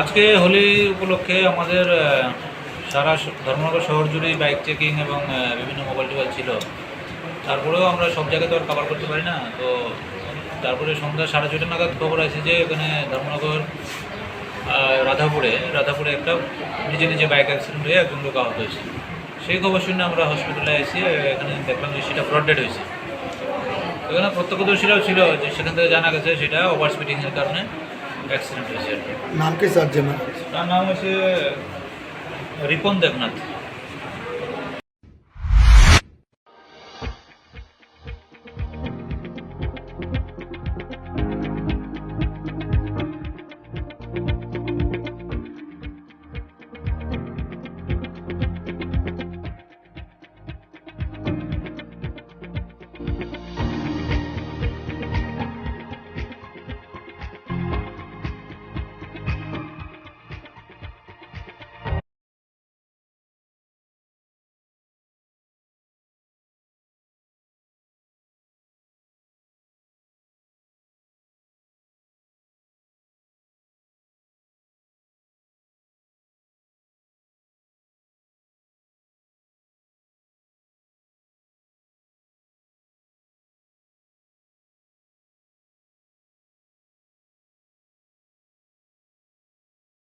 আজকে হোলি উপলক্ষে আমাদের সারা ধর্মনগর শহর জুড়েই বাইক চেকিং এবং বিভিন্ন মোবাইল টোবাইল ছিল। তারপরেও আমরা সব জায়গায় তো আর কভার করতে পারি না। তো তারপরে সন্ধ্যা সাড়ে ছটা নাগাদ খবর আছে যে এখানে ধর্মনগর রাধাপুরে রাধাপুরে একটা নিজে নিজে বাইক অ্যাক্সিডেন্ট হয়ে একজন লোক আহত হয়েছে। সেই খবর শুনে আমরা হসপিটালে এসে, এখানে দেখলাম যে সেটা ফ্রড ডেট হয়েছে। এখানে প্রত্যক্ষদর্শীরাও ছিল যে সেখান থেকে জানা গেছে সেটা ওভার স্পিডিংয়ের কারণে। নাম কি স্যার তার নাম হচ্ছে রিপন দেবনাথ